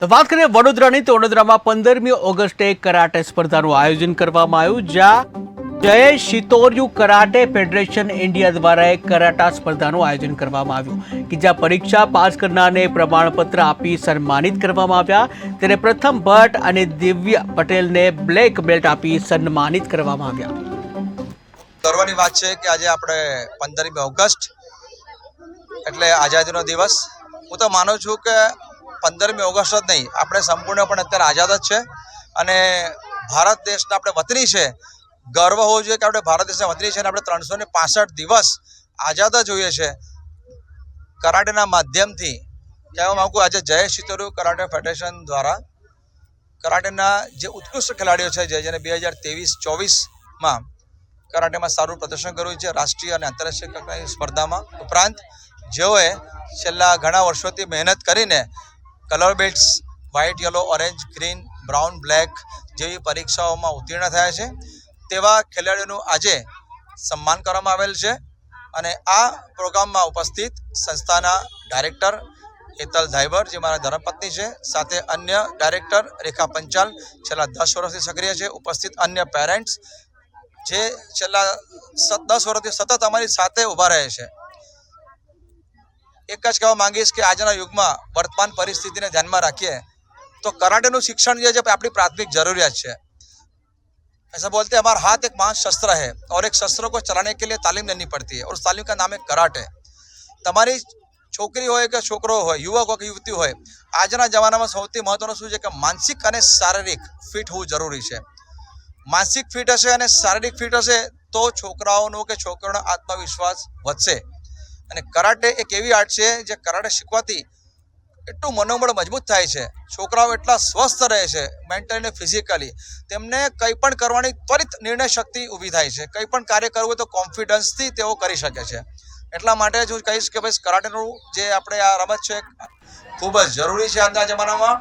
તો વાત કરીએ વડોદરાની, તો વડોદરામાં પંદરમી ઓગસ્ટે કરાટે સ્પર્ધાનું આયોજન કરવામાં આવ્યું, જ્યાં જય શિતોર્યુ કરાટે ફેડરેશન ઇન્ડિયા દ્વારા એક કરાટા સ્પર્ધાનું આયોજન કરવામાં આવ્યું, કે જ્યાં પરીક્ષા પાસ કરનારને પ્રમાણપત્ર આપી સન્માનિત કરવામાં આવ્યા. ત્યારે પ્રથમ ભટ્ટ અને દિવ્ય પટેલને બ્લેક બેલ્ટ આપી સન્માનિત કરવામાં આવ્યા. ગર્વની વાત છે કે આજે આપણે પંદરમી ઓગસ્ટ, એટલે આઝાદીનો દિવસ. હું તો માનું છું કે પંદરમી ઓગસ્ટ જ નહીં. આપણે સંપૂર્ણપણે અત્યારે આઝાદ જ છે. અને ભારત દેશના આપણે વતની છે. ગર્વ હોવો જોઈએ કે આપણે ભારત દેશના વતની છે અને આપણે ત્રણસો ને પાસઠ દિવસ આઝાદ જ હોઈએ છે કરાટેના માધ્યમથી કહેવા માગું આજે જય શિતરુ કરાટે ફેડરેશન દ્વારા કરાટેના જે ઉત્કૃષ્ટ ખેલાડીઓ છે, જે જેને બે હજાર ત્રેવીસ ચોવીસમાં કરાટેમાં સારું પ્રદર્શન કર્યું છે, રાષ્ટ્રીય અને આંતરરાષ્ટ્રીય સ્પર્ધામાં. ઉપરાંત જેઓએ છેલ્લા ઘણા વર્ષોથી મહેનત કરીને colour belts white yellow orange green brown black જેવી પરીક્ષાઓમાં ઉત્તીર્ણ થયા છે. તેવા ખેલાડીઓનું આજે સન્માન કરવામાં આવેલ છે અને આ પ્રોગ્રામમાં ઉપસ્થિત સંસ્થાના ડાયરેક્ટર હેતલ ધાઈબર જે મારા ધર્મપત્ની છે, સાથે અન્ય ડાયરેક્ટર રેખા પંચાલ, છેલ્લા દસ વર્ષથી સક્રિય છે, ઉપસ્થિત અન્ય પેરેન્ટ્સ જે છેલ્લા દસ વર્ષથી સતત અમારી સાથે ઊભા રહે છે. એક જ કહેવા માંગીશ કે આજના યુગમાં વર્તમાન પરિસ્થિતિને ધ્યાનમાં રાખીએ તો કરાટેનું શિક્ષણ જે છે આપણી પ્રાથમિક જરૂરિયાત છે ऐसा बोलते हैं हमारा हाथ एक महान शस्त्र है और एक शस्त्र को चलाने के लिए तालीम लेनी पड़ती है और उस तालीम का नाम है कराटे તમારી છોકરી હોય કે છોકરો હોય યુવક હોય કે યુવતી હોય આજના જમાનામાં સૌથી મહત્વનું શું છે કે માનસિક અને શારીરિક ફિટ હોવું જરૂરી છે માનસિક ફિટ હશે અને શારીરિક ફિટ હશે તો છોકરાઓનો કે છોકરીઓનો આત્મવિશ્વાસ વધશે અને કરાટે એક એવી આર્ટ છે જે કરાટે શીખવાથી એટલું મનોબળ મજબૂત થાય છે. છોકરાઓ એટલા સ્વસ્થ રહે છે મેન્ટલી અને ફિઝિકલી. તેમને કંઈ પણ કરવાની ત્વરિત નિર્ણય શક્તિ ઊભી થાય છે. કંઈ પણ કાર્ય કરવું હોય તો કોન્ફિડન્સથી તેઓ કરી શકે છે. એટલા માટે જ હું કહીશ કે ભાઈ, કરાટેનું જે આપણે આ રમત છે, ખૂબ જ જરૂરી છે આજના જમાનામાં.